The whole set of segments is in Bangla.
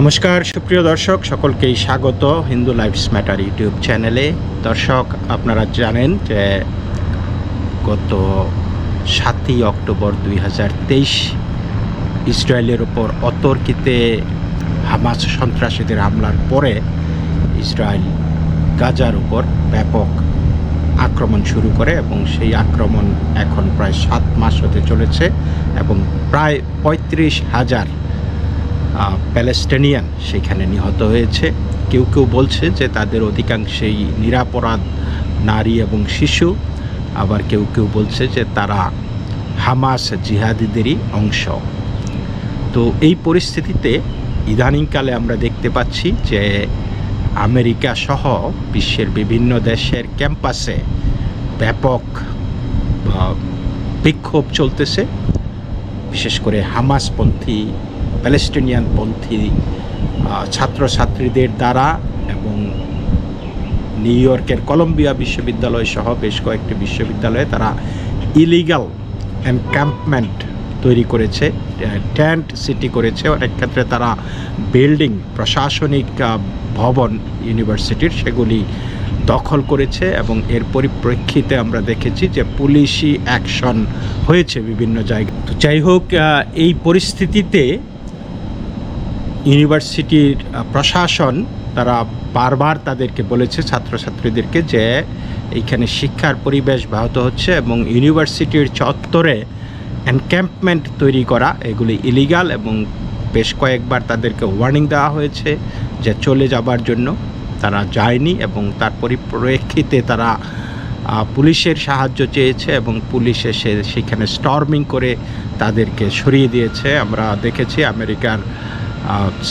নমস্কার, সুপ্রিয় দর্শক, সকলকেই স্বাগত হিন্দু লাইফস ম্যাটার ইউটিউব চ্যানেলে। দর্শক, আপনারা জানেন যে গত সাতই অক্টোবর দুই হাজার তেইশ ইসরায়েলের ওপর অতর্কিতে হামাস সন্ত্রাসীদের হামলার পরে ইসরায়েল গাজার উপর ব্যাপক আক্রমণ শুরু করে এবং সেই আক্রমণ এখন প্রায় সাত মাস হতে চলেছে এবং প্রায় পঁয়ত্রিশ হাজার প্যালেস্টিনিয়ান। সেখানে নিহত হয়েছে। কেউ কেউ বলছে যে তাদের অধিকাংশই নিরাপরাধ নারী এবং শিশু। আবার কেউ কেউ বলছে যে তারা হামাস জিহাদিদেরই অংশ। তো এই পরিস্থিতিতে ইদানিংকালে আমরা দেখতে পাচ্ছি যে আমেরিকা সহ বিশ্বের বিভিন্ন দেশের ক্যাম্পাসে ব্যাপক বিক্ষোভ চলতেছে। বিশেষ করে হামাসপন্থী প্যালেস্টিনিয়ানপন্থী পন্থী ছাত্রছাত্রীদের দ্বারা এবং নিউ ইয়র্কের কলম্বিয়া বিশ্ববিদ্যালয় সহ বেশ কয়েকটি বিশ্ববিদ্যালয়ে তারা ইলিগাল এনক্যাম্পমেন্ট তৈরি করেছে ট্যান্ট সিটি করেছে। অনেক ক্ষেত্রে তারা বিল্ডিং, প্রশাসনিক ভবন, ইউনিভার্সিটির সেগুলি দখল করেছে এবং এর পরিপ্রেক্ষিতে আমরা দেখেছি যে পুলিশি অ্যাকশন হয়েছে বিভিন্ন জায়গায়। তো যাই হোক এই পরিস্থিতিতে ইউনিভার্সিটির প্রশাসন তারা বারবার তাদেরকে বলেছে, ছাত্রছাত্রীদেরকে যে এইখানে শিক্ষার পরিবেশ ব্যাহত হচ্ছে এবং ইউনিভার্সিটির চত্বরে এনক্যাম্পমেন্ট তৈরি করা, এগুলি ইলিগাল এবং বেশ কয়েকবার তাদেরকে ওয়ার্নিং দেওয়া হয়েছে যে চলে যাবার জন্য। তারা যায়নি এবং তার পরিপ্রেক্ষিতে তারা পুলিশের সাহায্য চেয়েছে এবং পুলিশ এসে সেখানে স্টর্মিং করে তাদেরকে সরিয়ে দিয়েছে। আমরা দেখেছি আমেরিকার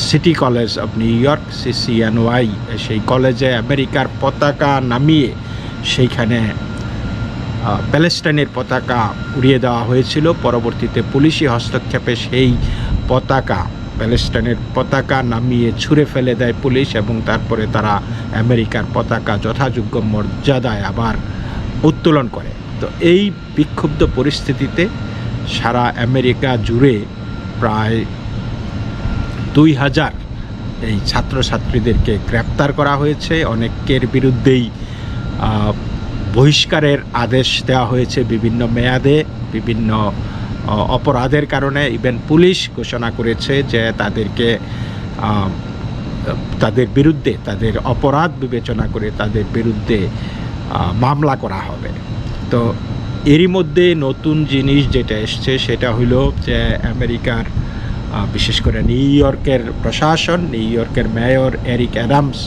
city college of New York CCNY সেই কলেজে আমেরিকার পতাকা নামিয়ে সেইখানে প্যালেস্টাইনের পতাকা উড়িয়ে দেওয়া হয়েছিল। পরবর্তীতে পুলিশি হস্তক্ষেপে সেই পতাকা প্যালেস্টাইনের পতাকা নামিয়ে ছুঁড়ে ফেলে দেয় পুলিশ এবং তারপরে তারা আমেরিকার পতাকা যথাযোগ্য মর্যাদায় আবার উত্তোলন করে। তো এই বিক্ষুব্ধ পরিস্থিতিতে সারা আমেরিকা জুড়ে প্রায় দুই হাজার। এই ছাত্রছাত্রীদেরকে গ্রেপ্তার করা হয়েছে। অনেকের বিরুদ্ধেই বহিষ্কারের আদেশ দেওয়া হয়েছে বিভিন্ন মেয়াদে, বিভিন্ন অপরাধের কারণে। ইভেন পুলিশ ঘোষণা করেছে যে তাদেরকে তাদের বিরুদ্ধে, তাদের অপরাধ বিবেচনা করে তাদের বিরুদ্ধে মামলা করা হবে। তো এরই মধ্যে নতুন জিনিস যেটা এসছে সেটা হলো যে আমেরিকার বিশেষ করে নিউ ইয়র্কের প্রশাসন, নিউ ইয়র্কের মেয়র এরিক অ্যাডামস,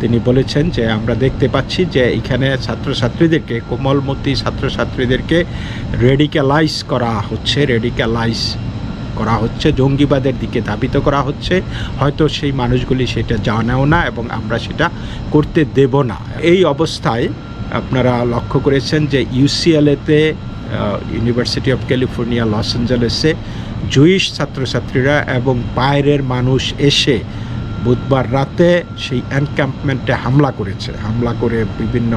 তিনি বলেছেন যে আমরা দেখতে পাচ্ছি যে এখানে ছাত্রছাত্রীদেরকে, কোমলমতি ছাত্রছাত্রীদেরকে রেডিক্যালাইজ করা হচ্ছে রেডিক্যালাইজ করা হচ্ছে, জঙ্গিবাদের দিকে ধাবিত করা হচ্ছে। হয়তো সেই মানুষগুলি সেটা জানেও না এবং আমরা সেটা করতে দেব না। এই অবস্থায় আপনারা লক্ষ্য করেছেন যে ইউসিএলএতে ইউনিভার্সিটি অফ ক্যালিফোর্নিয়া লস অ্যাঞ্জেলেসে জুইশ ছাত্রছাত্রীরা এবং বাইরের মানুষ এসে বুধবার রাতে সেই এনক্যাম্পমেন্টে হামলা করেছে। হামলা করে বিভিন্ন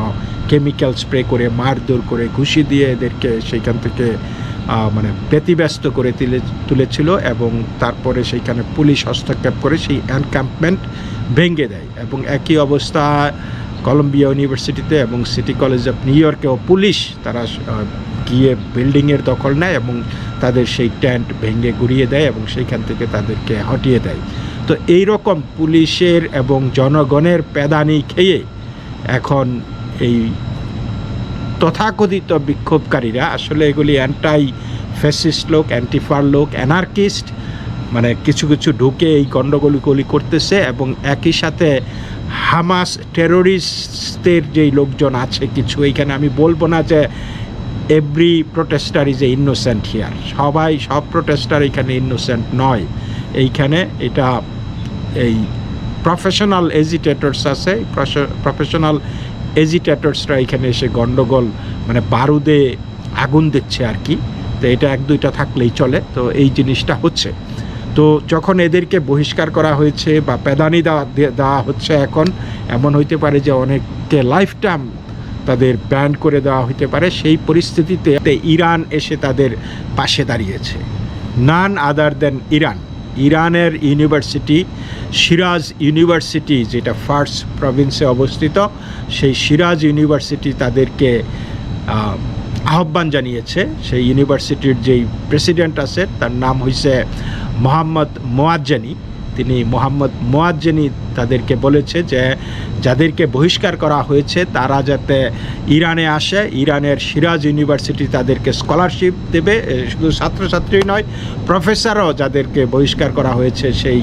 কেমিক্যাল স্প্রে করে, মারধর করে, ঘুষি দিয়ে এদেরকে সেইখান থেকে মানে ব্যতিব্যস্ত করে তুলে, তুলেছিল এবং তারপরে সেইখানে পুলিশ হস্তক্ষেপ করে সেই এনক্যাম্পমেন্ট ভেঙে দেয় এবং একই অবস্থা কলম্বিয়া ইউনিভার্সিটিতে এবং সিটি কলেজ অফ নিউ ইয়র্কেও পুলিশ তারা গিয়ে বিল্ডিংয়ের দখল নেয় এবং তাদের সেই ট্যান্ট ভেঙে গুড়িয়ে দেয় এবং সেইখান থেকে তাদেরকে হটিয়ে দেয়। তো এই রকম পুলিশের এবং জনগণের প্যাদানি খেয়ে এখন এই তথাকথিত বিক্ষোভকারীরা, আসলে এগুলি অ্যান্টাই ফ্যাসিস্ট লোক অ্যান্টিফার লোক অ্যানার্কিস্ট মানে কিছু কিছু ঢুকে এই গণ্ডগোলগুলি করতেছে এবং একই সাথে হামাস টেরোরিস্টদের যেই লোকজন আছে, কিছু এইখানে আমি বলব না যে every protester is a innocent here সবাই সব প্রোটেস্টার এখানে ইনোসেন্ট নয়। এইখানে এটা এই প্রফেশনাল এজিটেটরস আছে প্রফেশনাল এজিটেটরসরা এখানে এসে গন্ডগোল মানে বারুদে আগুন দিচ্ছে আর কি। তো এটা এক দুইটা থাকলেই চলে। তো এই জিনিসটা হচ্ছে। তো যখন এদেরকে বহিষ্কার করা হয়েছে বা প্যাদানি দেওয়া দেওয়া হচ্ছে এখন, এমন হইতে পারে যে অনেককে লাইফ টাইম তাদের ব্যান্ড করে দেওয়া হইতে পারে, সেই পরিস্থিতিতে ইরান এসে তাদের পাশে দাঁড়িয়েছে। নান আদার দেন ইরান ইরানের ইউনিভার্সিটি, সিরাজ ইউনিভার্সিটি, যেটা ফার্স্ট প্রভিন্সে অবস্থিত, সেই সিরাজ ইউনিভার্সিটি তাদেরকে আহ্বান জানিয়েছে। সেই ইউনিভার্সিটির যেই প্রেসিডেন্ট আছে, তার নাম হয়েছে মোহাম্মদ মোয়াজ্জানি। তিনি মোহাম্মদ মোয়াজ্জেনি তাদেরকে বলেছে যে, যাদেরকে বহিষ্কার করা হয়েছে, তারা যাতে ইরানে আসে। ইরানের সিরাজ ইউনিভার্সিটি তাদেরকে স্কলারশিপ দেবে। শুধু ছাত্রছাত্রী নয়, প্রফেসরও যাদেরকে বহিষ্কার করা হয়েছে সেই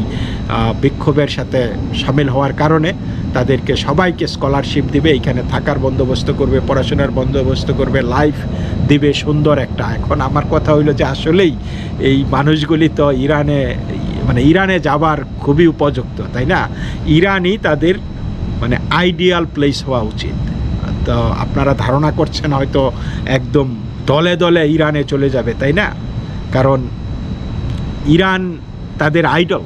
বিক্ষোভের সাথে সামিল হওয়ার কারণে তাদেরকে সবাইকে স্কলারশিপ দিবে। এখানে থাকার বন্দোবস্ত করবে, পড়াশোনার বন্দোবস্ত করবে, লাইফ দিবে সুন্দর একটা। এখন আমার কথা হইল যে, আসলেই এই মানুষগুলি তো ইরানে মানে ইরানে যাবার খুবই উপযুক্ত, তাই না? ইরানই তাদের মানে আইডিয়াল প্লেস হওয়া উচিত। তো আপনারা ধারণা করছেন হয়তো একদম দলে দলে ইরানে চলে যাবে, তাই না? কারণ ইরান তাদের আইডল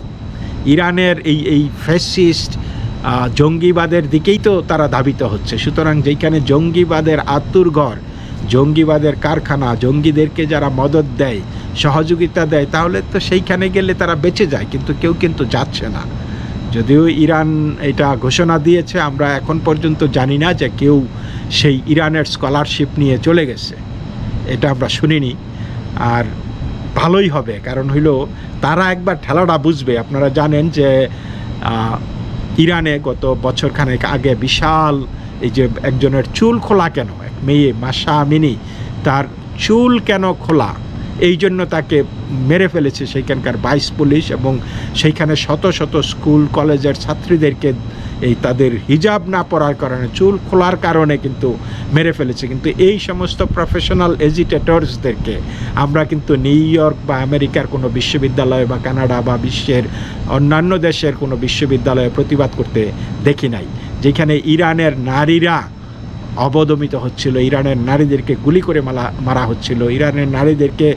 ইরানের এই এই ফ্যাসিস্ট জঙ্গিবাদের দিকেই তো তারা ধাবিত হচ্ছে। সুতরাং যেখানে জঙ্গিবাদের আতুর ঘর জঙ্গিবাদের কারখানা, জঙ্গিদেরকে যারা মদত দেয় সহযোগিতা দেয়, তাহলে তো সেইখানে গেলে তারা বেঁচে যায়, কিন্তু কেউ কিন্তু যাচ্ছে না। যদিও ইরান এটা ঘোষণা দিয়েছে, আমরা এখন পর্যন্ত জানি না যে কেউ সেই ইরানের স্কলারশিপ নিয়ে চলে গেছে। এটা আমরা শুনিনি। আর ভালোই হবে, কারণ হইল তারা একবার ঠেলাটা বুঝবে। আপনারা জানেন যে ইরানে গত বছরখানেক আগে বিশাল এই যে একজনের চুল খোলা কেন? এক মেয়ে, মাসা মিনি, তার চুল কেন খোলা? এই জন্য তাকে মেরে ফেলেছে সেইখানকার ভাইস পুলিশ এবং সেইখানে শত শত স্কুল, কলেজের ছাত্রীদেরকে এই তাদের হিজাব না পরার কারণে, চুল খোলার কারণে কিন্তু মেরে ফেলেছে। কিন্তু এই সমস্ত প্রফেশনাল এজিটেটরসদেরকে আমরা কিন্তু নিউ ইয়র্ক বা আমেরিকার কোনো বিশ্ববিদ্যালয় বা কানাডা বা বিশ্বের অন্যান্য দেশের কোনো বিশ্ববিদ্যালয়ে প্রতিবাদ করতে দেখি নাই। যেখানে ইরানের নারীরা অবদমিত হচ্ছিল। ইরানের নারীদেরকে গুলি করে মারা মারা হচ্ছিল। ইরানের নারীদেরকে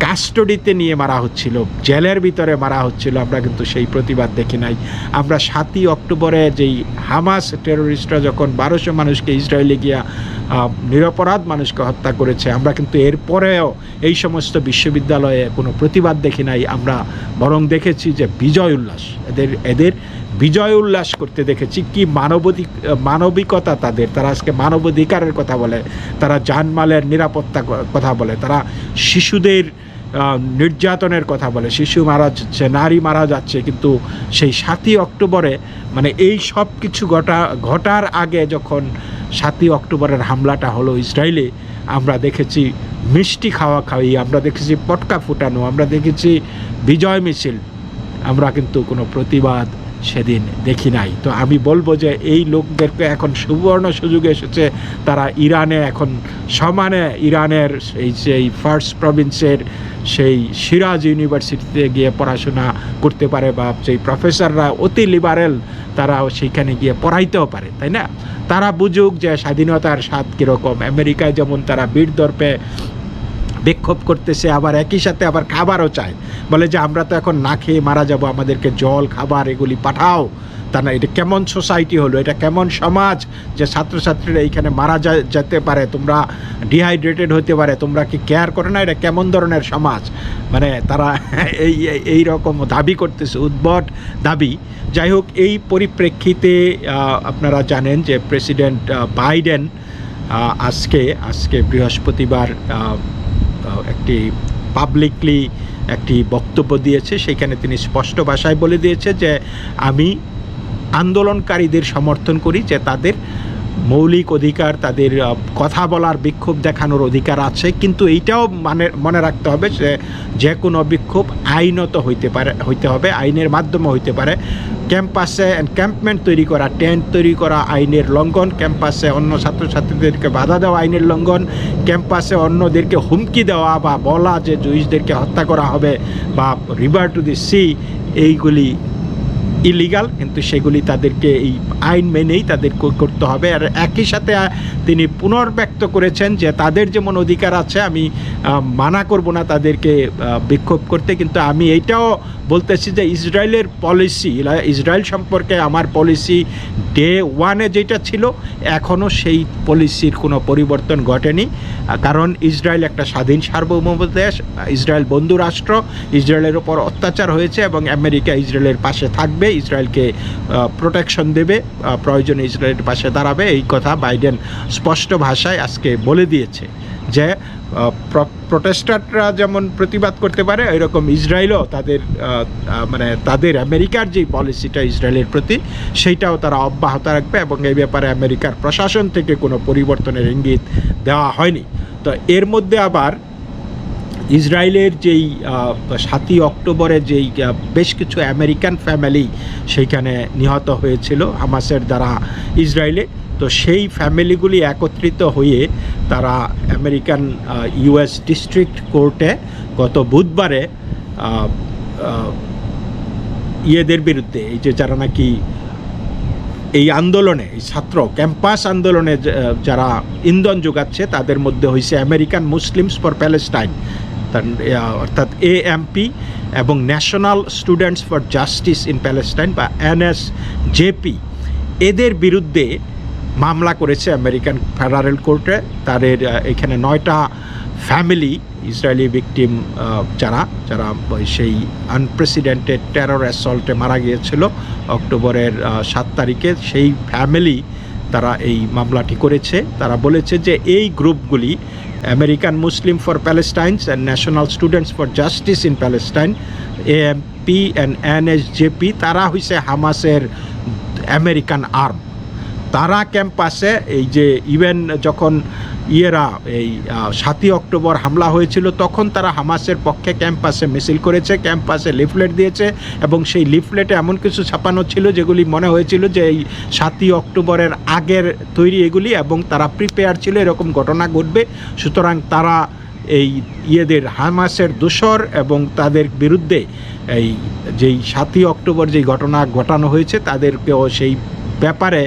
কাস্টডিতে নিয়ে মারা হচ্ছিল। জেলের ভিতরে মারা হচ্ছিল। আমরা কিন্তু সেই প্রতিবাদ দেখি নাই। আমরা সাতই অক্টোবরে যেই হামাস টেরোরিস্টরা যখন বারোশো মানুষকে ইসরায়েলে গিয়া নিরপরাধ মানুষকে হত্যা করেছে। আমরা কিন্তু এরপরেও এই সমস্ত বিশ্ববিদ্যালয়ে কোনো প্রতিবাদ দেখি নাই। আমরা বরং দেখেছি যে বিজয় উল্লাস, এদের এদের বিজয় উল্লাস করতে দেখেছি। কি মানবাধিক, মানবিকতা তাদের। তারা আজকে মানবাধিকারের কথা বলে, তারা জানমালের নিরাপত্তা কথা বলে। তারা শিশুদের নির্যাতনের কথা বলে। শিশু মারা যাচ্ছে, নারী মারা যাচ্ছে, কিন্তু সেই সাতই অক্টোবরে মানে এই সব কিছু ঘটা, ঘটার আগে যখন সাতই অক্টোবরের হামলাটা হলো ইসরায়েলে, আমরা দেখেছি মিষ্টি খাওয়া খাওয়ি আমরা দেখেছি পটকা ফুটানো, আমরা দেখেছি বিজয় মিছিল, আমরা কিন্তু কোনো প্রতিবাদ সেদিন দেখি নাই। তো আমি বলব যে এই লোকদেরকে এখন সুবর্ণ সুযোগ এসেছে। তারা ইরানে এখন সমানে ইরানের এই সেই ফার্স্ট প্রভিন্সের সেই সিরাজ ইউনিভার্সিটিতে গিয়ে পড়াশোনা করতে পারে বা সেই প্রফেসররা অতি লিবারেল তারাও সেইখানে গিয়ে পড়াইতেও পারে, তাই না? তারা বুঝুক যে স্বাধীনতার স্বাদ কীরকম। আমেরিকায় যেমন তারা বীর দর্পে বিক্ষোভ করতেছে, আবার একই সাথে আবার খাবারও চায়। বলে যে, আমরা তো এখন না খেয়ে মারা যাব, আমাদেরকে জল, খাবার এগুলি পাঠাও। তা না, এটা কেমন সোসাইটি হলো? এটা কেমন সমাজ যে ছাত্রছাত্রীরা এইখানে মারা যেতে পারে? তোমরা ডিহাইড্রেটেড হতে পারে, তোমরা কি কেয়ার করে না? এটা কেমন ধরনের সমাজ? মানে তারা এই, এই- রকম দাবি করতেছে, উদ্ভট দাবি। যাই হোক, এই পরিপ্রেক্ষিতে আপনারা জানেন যে প্রেসিডেন্ট বাইডেন আজকে আজকে বৃহস্পতিবার একটি পাবলিকলি একটি বক্তব্য দিয়েছে। সেখানে তিনি স্পষ্ট ভাষায় বলে দিয়েছে যে, আমি আন্দোলনকারীদের সমর্থন করি যে তাদের মৌলিক অধিকার, তাদের কথা বলার বিক্ষোভ দেখানোর অধিকার আছে, কিন্তু এইটাও মানে মনে রাখতে হবে যে যে কোনো বিক্ষোভ আইনত হইতে পারে, হইতে হবে, আইনের মাধ্যমে হইতে পারে। ক্যাম্পাসে ক্যাম্পমেন্ট তৈরি করা টেন্ট তৈরি করা, আইনের লঙ্ঘন, ক্যাম্পাসে অন্য ছাত্রছাত্রীদেরকে বাধা দেওয়া, আইনের লঙ্ঘন, ক্যাম্পাসে অন্যদেরকে হুমকি দেওয়া বা বলা যে জুইসদেরকে হত্যা করা হবে বা রিভার টু দি সি এইগুলি ইলিগাল কিন্তু সেগুলি তাদেরকে এই আইন মেনেই তাদের করতে হবে। আর একই সাথে তিনি পুনর্ব্যক্ত করেছেন যে তাদের যেমন অধিকার আছে, আমি মানা করব না তাদেরকে বিক্ষোভ করতে। কিন্তু আমি এইটাও বলতেছি যে ইসরায়েলের পলিসি ইসরায়েল সম্পর্কে আমার পলিসি ডে ওয়ানে যেটা ছিল, এখনও সেই পলিসির কোনো পরিবর্তন ঘটেনি। কারণ ইসরায়েল একটা স্বাধীন সার্বভৌম দেশ ইসরায়েল বন্ধু রাষ্ট্র, ইসরায়েলের ওপর অত্যাচার হয়েছে এবং আমেরিকা ইসরায়েলের পাশে থাকবে। ইসরায়েলকে প্রোটেকশন দেবে প্রয়োজনে ইসরায়েলের পাশে দাঁড়াবে। এই কথা বাইডেন স্পষ্ট ভাষায় আজকে বলে দিয়েছে যে প্রোটেস্টাররা যেমন প্রতিবাদ করতে পারে এরকম ইসরায়েলও তাদের মানে তাদের, আমেরিকার যে পলিসিটা ইসরায়েলের প্রতি, সেইটাও তারা অব্যাহত রাখবে এবং এই ব্যাপারে আমেরিকার প্রশাসন থেকে কোনো পরিবর্তনের ইঙ্গিত দেওয়া হয়নি। তো এর মধ্যে আবার ইসরায়েলের যেই সাতই অক্টোবরে যেই বেশ কিছু আমেরিকান ফ্যামিলি সেইখানে নিহত হয়েছিল হামাসের দ্বারা ইসরায়েলে। তো সেই ফ্যামিলিগুলি একত্রিত হয়ে তারা আমেরিকান ইউএস ডিস্ট্রিক্ট কোর্টে গত বুধবারে ইয়েদের বিরুদ্ধে এই যে যারা নাকি এই আন্দোলনে, এই ছাত্র ক্যাম্পাস আন্দোলনে যারা ইন্ধন যোগাচ্ছে তাদের মধ্যে হয়েছে আমেরিকান মুসলিমস ফর প্যালেস্টাইন তার, অর্থাৎ এএমপি এবং national students for justice in Palestine বা এনএস জেপি এদের বিরুদ্ধে মামলা করেছে আমেরিকান ফেডারেল কোর্টে। তাদের এখানে নয়টা ফ্যামিলি ইসরায়েলি ভিকটিম যারা যারা সেই আনপ্রেসিডেন্টেড টেরর অ্যাসল্টে মারা গিয়েছিল অক্টোবরের সাত তারিখে। সেই ফ্যামিলি তারা এই মামলাটি করেছে। তারা বলেছে যে এই গ্রুপগুলি American Muslim for Palestine's and National Students for Justice in Palestine, AMP and NSJP, তারা হইছে হামাসের আমেরিকান আর্ম তারা ক্যাম্পাসে এই যে ইভেন যখন ইয়েরা এই সাতই অক্টোবর হামলা হয়েছিল, তখন তারা হামাসের পক্ষে ক্যাম্পাসে মিছিল করেছে, ক্যাম্পাসে লিফলেট দিয়েছে এবং সেই লিফলেটে এমন কিছু ছাপানো ছিল যেগুলি মনে হয়েছিল যে এই সাতই অক্টোবরের আগের তৈরি এগুলি এবং তারা প্রিপেয়ার ছিল, এরকম ঘটনা ঘটবে। সুতরাং তারা এই ইয়েদের হামাসের দোসর এবং তাদের বিরুদ্ধে এই যেই সাতই অক্টোবর যেই ঘটনা ঘটানো হয়েছে, তাদেরকেও সেই ব্যাপারে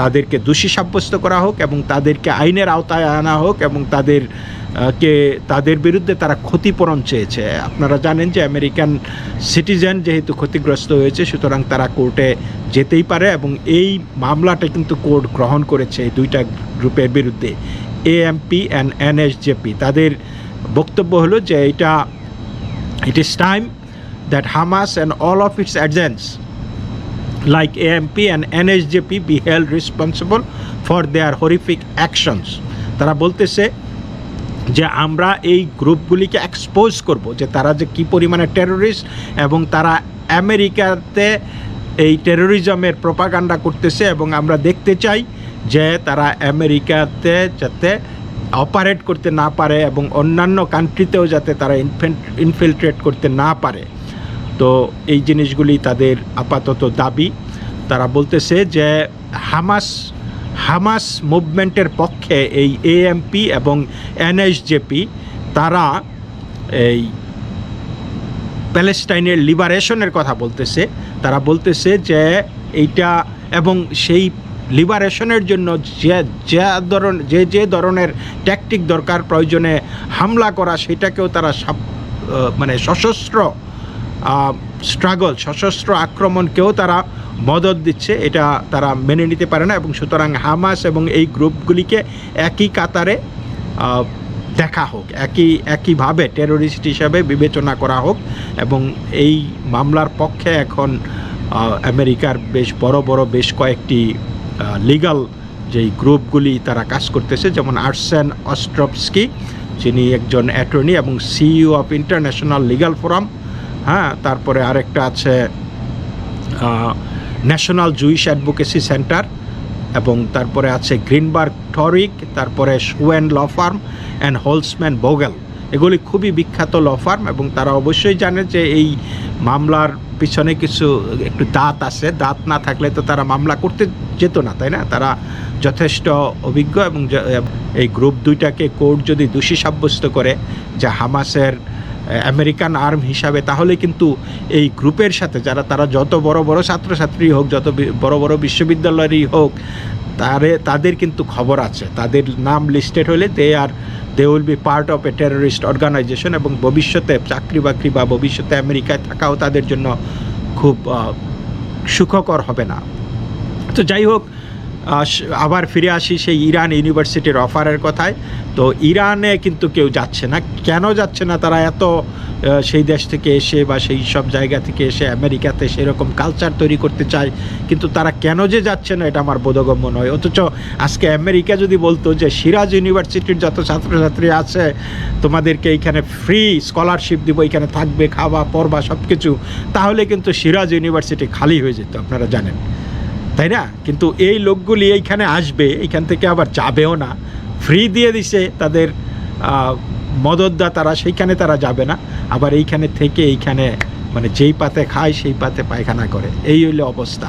তাদেরকে দোষী সাব্যস্ত করা হোক এবং তাদেরকে আইনের আওতায় আনা হোক এবং তাদের কে তাদের বিরুদ্ধে তারা ক্ষতিপূরণ চেয়েছে। আপনারা জানেন যে আমেরিকান সিটিজেন যেহেতু ক্ষতিগ্রস্ত হয়েছে, সুতরাং তারা কোর্টে যেতেই পারে এবং এই মামলাটা কিন্তু কোর্ট গ্রহণ করেছে এই দুইটা গ্রুপের বিরুদ্ধে। এএমপি অ্যান্ড এনএসজেপি তাদের বক্তব্য হলো যে এটা it is time that Hamas and all of its agents like AMP and NSJP be held responsible for their horrific actions. তারা বলতেছে যে আমরা এই গ্রুপগুলিকে এক্সপোজ করব যে তারা যে কী পরিমাণে টেররিস্ট এবং তারা আমেরিকাতে এই টেরোরিজমের প্রপাগান্ডা করতেছে এবং আমরা দেখতে চাই যে তারা আমেরিকাতে যাতে অপারেট করতে না পারে এবং অন্যান্য কান্ট্রিতেও যাতে তারা ইনফিল্ট্রেট করতে না পারে। তো এই জিনিসগুলি তাদের আপাতত দাবি। তারা বলতেছে যে হামাস হামাস মুভমেন্টের পক্ষে এই এএমপি এবং এনএসজেপি তারা এই প্যালেস্টাইনের লিবারেশনের কথা বলতেছে। তারা বলতেছে যে এইটা এবং সেই লিবারেশনের জন্য যে যে ধরন, যে যে ধরনের ট্যাকটিক দরকার, প্রয়োজনে হামলা করা, সেটাকেও তারা মানে সশস্ত্র স্ট্রাগল সশস্ত্র আক্রমণকেও তারা মদত দিচ্ছে, এটা তারা মেনে নিতে পারে না এবং সুতরাং হামাস এবং এই গ্রুপগুলিকে একই কাতারে দেখা হোক, একই, একইভাবে টেরোরিস্ট হিসাবে বিবেচনা করা হোক এবং এই মামলার পক্ষে এখন আমেরিকার বেশ বড় বড় বেশ কয়েকটি লিগাল যেই গ্রুপগুলি তারা কাজ করতেছে, যেমন আর্টসেন অস্ট্রপস্কি, যিনি একজন অ্যাটর্নি এবং CEO of international legal forum হ্যাঁ তারপরে আরেকটা আছে ন্যাশনাল জুইশ অ্যাডভোকেসি সেন্টার এবং তারপরে আছে গ্রিনবার্গ টরিক তারপরে সুয়েন ল ফার্ম অ্যান্ড হোলসম্যান বোগেল এগুলি খুবই বিখ্যাত ল ফার্ম এবং তারা অবশ্যই জানে যে এই মামলার পিছনে কিছু একটু দাঁত আছে। দাঁত না থাকলে তো তারা মামলা করতে যেত না, তাই না? তারা যথেষ্ট অভিজ্ঞ এবং এই গ্রুপ দুইটাকে কোর্ট যদি দোষী সাব্যস্ত করে, যে হামাসের আমেরিকান আর্ম হিসাবে, তাহলে কিন্তু এই গ্রুপের সাথে যারা, তারা যত বড় বড় ছাত্রছাত্রী হোক, যত বড় বড় বিশ্ববিদ্যালয়েরই হোক, তারে, তাদের কিন্তু খবর আছে। তাদের নাম লিস্টেড হলে they are they will be part of a terrorist organisation এবং ভবিষ্যতে চাকরি বাকরি বা ভবিষ্যতে আমেরিকায় থাকাও তাদের জন্য খুব সুখকর হবে না। তো যাই হোক আবার ফিরে আসি সেই ইরান ইউনিভার্সিটির অফারের কথায়। তো ইরানে কিন্তু কেউ যাচ্ছে না। কেন যাচ্ছে না? তারা এত সেই দেশ থেকে এসে বা সেই সব জায়গা থেকে এসে আমেরিকাতে সেরকম কালচার তৈরি করতে চায়। কিন্তু তারা কেন যে যাচ্ছে না, এটা আমার বোধগম্য নয়। অথচ আজকে আমেরিকা যদি বলতো যে, সিরাজ ইউনিভার্সিটির যত ছাত্রছাত্রী আছে, তোমাদেরকে এইখানে ফ্রি স্কলারশিপ দিব এখানে থাকবে, খাওয়া, পড়বা সব কিছু তাহলে কিন্তু সিরাজ ইউনিভার্সিটি খালি হয়ে যেত, আপনারা জানেন। তাই না? কিন্তু এই লোকগুলি এইখানে আসবে, এইখান থেকে আবার যাবেও না। ফ্রি দিয়ে দিছে তাদের মদতদা তারা সেইখানে তারা যাবে না। আবার এইখানে থেকে এইখানে মানে যেই পাতে খায় সেই পাতে পায়খানা করে। এই হইলে অবস্থা।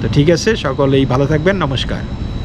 তো ঠিক আছে, সকলেই ভালো থাকবেন, নমস্কার।